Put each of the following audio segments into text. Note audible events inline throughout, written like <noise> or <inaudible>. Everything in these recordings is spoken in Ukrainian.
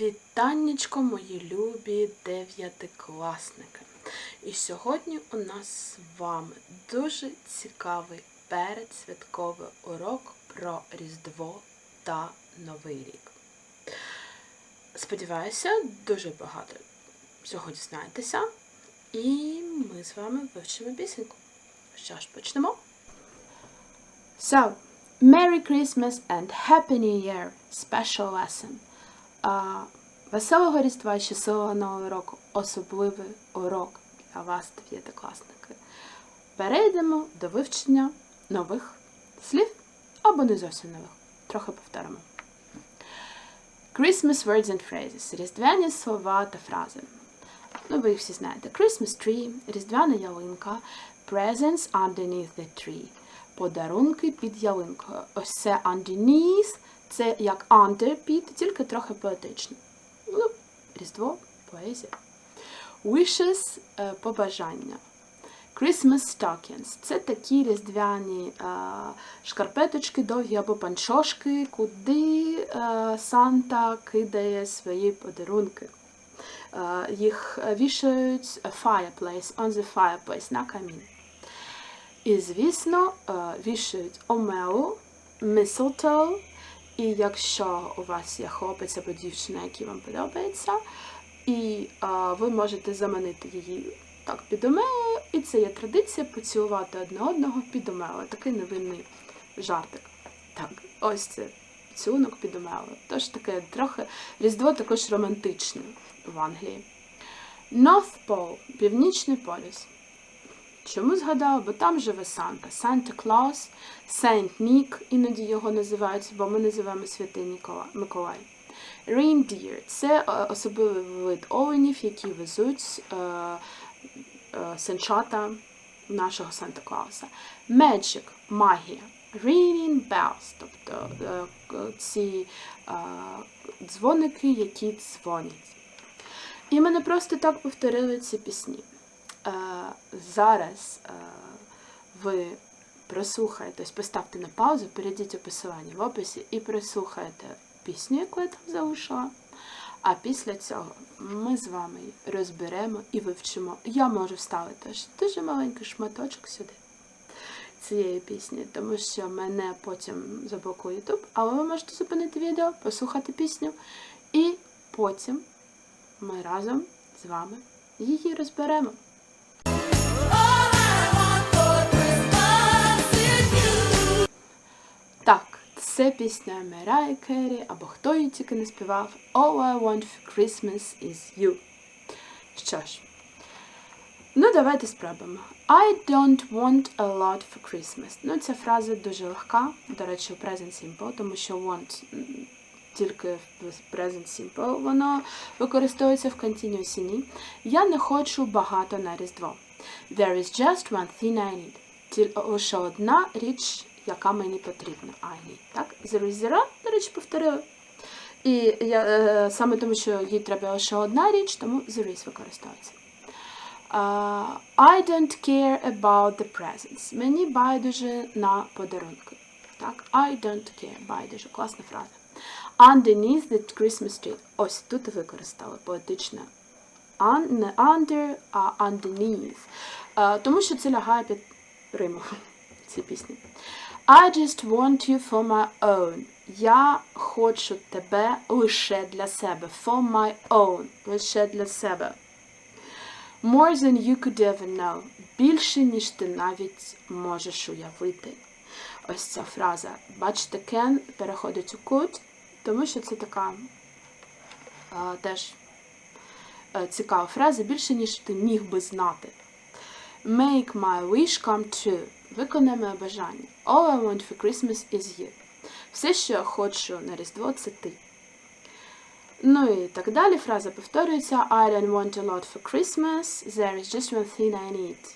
Вітаннячко, мої любі дев'ятикласники. І сьогодні у нас з вами дуже цікавий передсвятковий урок про Різдво та Новий рік. Сподіваюся, дуже багато всього дізнаєтеся, і ми з вами вивчимо пісеньку. Що ж, почнемо? So, Merry Christmas and Happy New Year! Special lesson. А, веселого Різдва і щасливого Нового року. Особливий урок для вас, дев'ятикласники. Перейдемо до вивчення нових слів або не зовсім нових. Трохи повторимо. Christmas words and phrases. Різдвяні слова та фрази. Ну, ви їх всі знаєте. Christmas tree, різдвяна ялинка, presents underneath the tree. Подарунки під ялинкою. Ось це underneath, це як under під, тільки трохи поетично. Ну, Різдво, поезія. Wishes е, побажання. Christmas stockings – це такі різдвяні е, шкарпеточки довгі або панчошки, куди е, Санта кидає свої подарунки. Їх вішають fireplace, on the fireplace, на камін. І, звісно, вішають омелу, mistletoe, і якщо у вас є хлопець або дівчина, який вам подобається, і е, ви можете заманити її так під омелу, і це є традиція поцілувати одне одного під омелу. Такий невинний жартик. Так, ось це поцілунок під омелу. Тож таке трохи різдво також романтичне в Англії. North Pole – Північний полюс. Чому згадала? Бо там живе Санта. Санта Клаус, Saint Нік, іноді його називають, бо ми називаємо Святий Миколай. Reindeer – це е, особливий вид оленів, які везуть е, е, санчата нашого Санта Клауса. Magic – магія. Ringing bells, тобто е, ці е, дзвоники, які дзвонять. І ми не просто так повторили ці пісні. Е, зараз е, ви прослухаєте, ось поставте на паузу, перейдіть у посилання в описі і прослухайте пісню, яку я там залишила. А після цього ми з вами розберемо і вивчимо. Я можу вставити дуже маленький шматочок сюди цієї пісні, тому що мене потім заблокує YouTube, але ви можете зупинити відео, послухати пісню, і потім ми разом з вами її розберемо. Це пісня Мерай Керрі, або хто її тільки не співав All I want for Christmas is you. Що ж, ну давайте спробуємо. I don't want a lot for Christmas. Ну, ця фраза дуже легка, до речі, у Present Simple, тому що want тільки в Present Simple, воно використовується в Continuous Ні. Я не хочу багато на Різдво. There is just one thing I need. Лише одна річ, яка мені потрібна. I need. Так? There zero, до речі, повторили. І я, е, саме тому, що їй треба лише одна річ, тому there is використовується. Uh, I don't care about the presents. Мені байдуже на подарунки. Так, I don't care. Байдуже. Класна фраза. Underneath the Christmas tree. Ось тут використали поетичне. Un, не under, а underneath. Е, тому що це лягає під Риму <laughs> ці пісні. I just want you for my own. Я хочу тебе лише для себе. For my own. Лише для себе. More than you could ever know. Більше, ніж ти навіть можеш уявити. Ось ця фраза. Бачите, can переходить у could, тому що це така а, теж е, цікава фраза. Більше, ніж ти міг би знати. Make my wish come true. Виконай моє бажання. All I want for Christmas is you. Все, що я хочу на Різдво, це ти. Ну і так далі. Фраза повторюється. I don't want a lot for Christmas. There is just one thing I need.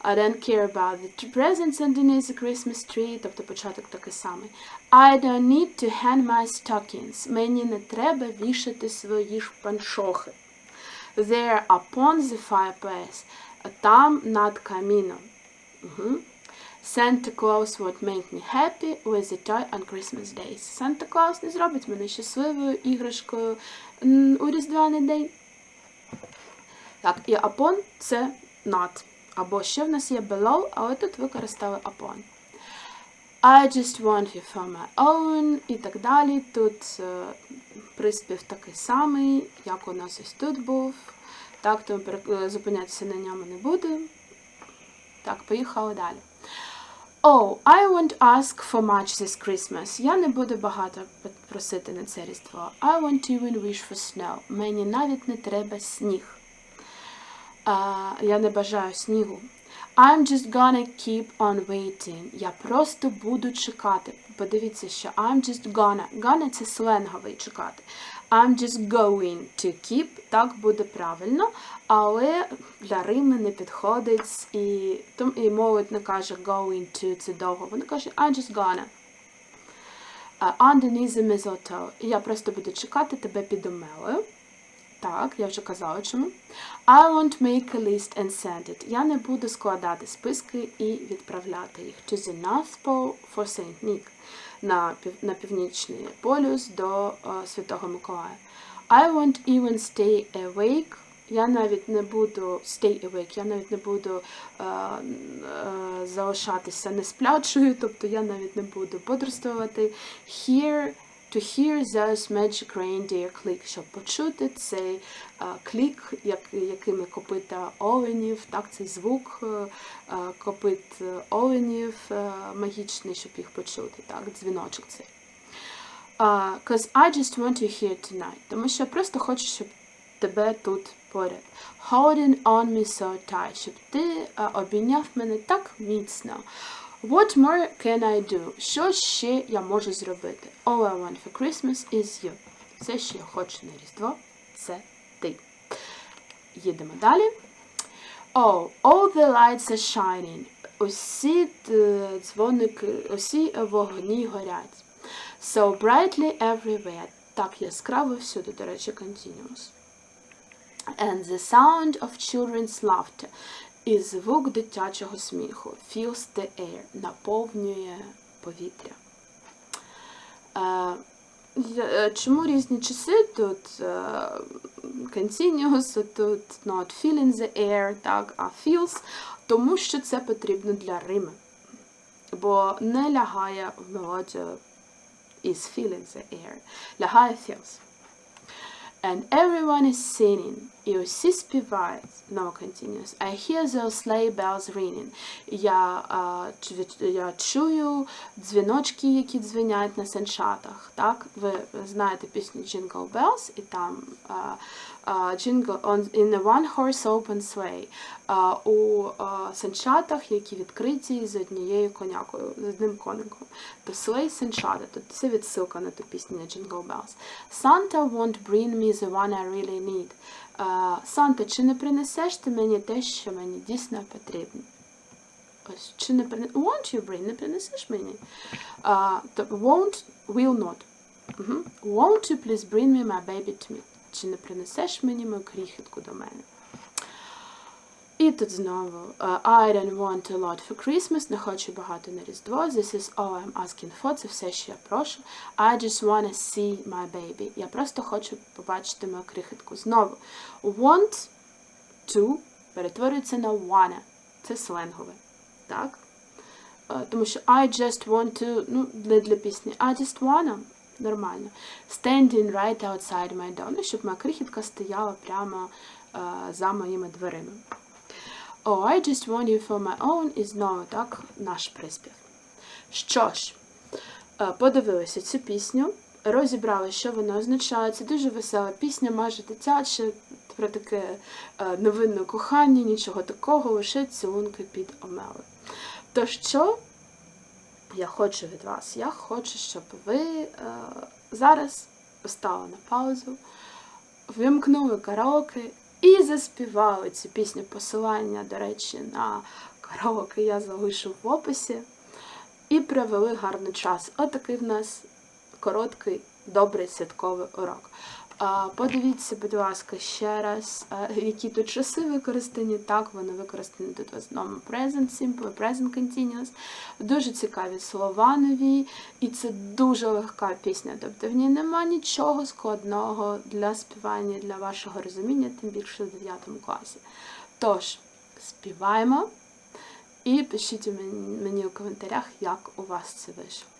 I don't care about the presents underneath the Christmas tree. Тобто початок такий самий. I don't need to hang my stockings. Мені не треба вішати свої шпаншохи. There upon the fireplace. Там над каміном. Угу. Santa Claus won't make me happy with a toy on Christmas days. Санта Клаус не зробить мене щасливою іграшкою у Різдвяний день. Так, і upon це not. Або ще в нас є below, але тут використали upon. I just want you for my own і так далі. Тут е, приспів такий самий, як у нас ось тут був. Так, то е, зупинятися на ньому не буду. Так, поїхали далі. Oh, I won't ask for much this Christmas. Я не буду багато просити на це різдво. I won't even wish for snow. Мені навіть не треба сніг. А, я не бажаю снігу. I'm just gonna keep on waiting. Я просто буду чекати. Подивіться, що I'm just gonna. Gonna – це сленговий чекати. I'm just going to keep. Так буде правильно, але для Рими не підходить і, і молодь не каже going to це довго. Вона каже I'm just gonna. Underneath the mistletoe. Я просто буду чекати тебе під омелою. Так, я вже казала чому. I won't make a list and send it. Я не буду складати списки і відправляти їх. To the North Pole for Saint Nick. На, на північний полюс до е, Святого Миколая. I won't even stay awake. Я навіть не буду stay awake, я навіть не буду е, е, залишатися несплячою, тобто я навіть не буду бодрствувати. Hear To hear those magic reindeer click, щоб почути цей клік, як, якими копита оленів, так, цей звук е, копит е, оленів е, магічний, щоб їх почути, так, дзвіночок цей. Uh, I just want you here tonight. Тому що я просто хочу, щоб тебе тут поряд. Holding on me so tight, щоб ти обійняв мене так міцно. What more can I do? Що ще я можу зробити? All I want for Christmas is you. Все, що я хочу на Різдво, це ти. Їдемо далі. Oh, all the lights are shining. Усі е, дзвоники, усі вогні горять. So brightly everywhere. Так яскраво всюди, до речі, continuous. And the sound of children's laughter. І звук дитячого сміху. Fills the air. Наповнює повітря. Е, е, Чому різні часи? Тут е, continuous, тут not feeling the air, так, а feels, тому що це потрібно для Рими. Бо не лягає в мелодію is feeling the air. Лягає feels. And everyone is singing. І усі співають. No continuous. I hear those sleigh bells ringing. Я, чу- я чую дзвіночки, які дзвенять на санчатах. Так? Ви знаєте пісню Jingle Bells, і там а, а, Jingle on, in a one horse open sleigh. А, у а, санчатах, які відкриті з однією конякою, з одним коником. То sleigh санчата. Тут це відсилка на ту пісню Jingle Bells. Santa won't bring me the one I really need. А, Санта, чи не принесеш ти мені те, що мені дійсно потрібно? Ось, чи не принесеш? Won't you bring? Не принесеш мені? А, то won't, will not. Угу. Won't you please bring me my baby to me? Чи не принесеш мені мою крихітку до мене? І тут знову uh, I don't want a lot for Christmas, не хочу багато на Різдво. This is all I'm asking for, це все, що я прошу. I just wanna see my baby. Я просто хочу побачити мою крихітку. Знову want to перетворюється на wanna. Це сленгове. Так? Е, Тому що I just want to, ну, не для пісні. I just wanna. Нормально. Standing right outside my door. Ну, щоб моя крихітка стояла прямо е, за моїми дверима. Oh, I just want you for my own і знову так наш приспів. Що ж, е, подивилися цю пісню, розібрали, що вона означає. Це дуже весела пісня, майже дитяча, про таке е, невинне кохання, нічого такого, лише цілунки під омели. То що я хочу від вас? Я хочу, щоб ви е, зараз поставили на паузу, вимкнули караоке і заспівали цю пісню. Посилання, до речі, на караоке я залишу в описі. І провели гарний час. Отакий в нас короткий, добрий святковий урок. Подивіться, будь ласка, ще раз, які тут часи використані. Так, вони використані тут в основному present simple, present continuous. Дуже цікаві слова нові, і це дуже легка пісня. Тобто в ній нема нічого складного для співання, для вашого розуміння, тим більше в 9 класі. Тож, співаємо і пишіть мені у коментарях, як у вас це вийшло.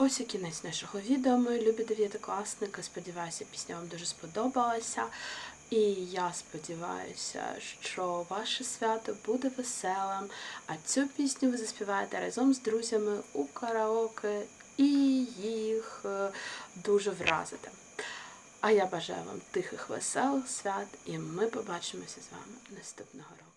Ось і кінець нашого відео, мої любі дев'ятикласники. Сподіваюся, пісня вам дуже сподобалася. І я сподіваюся, що ваше свято буде веселим, а цю пісню ви заспіваєте разом з друзями у караоке і їх е, дуже вразите. А я бажаю вам тихих, веселих свят, і ми побачимося з вами наступного року.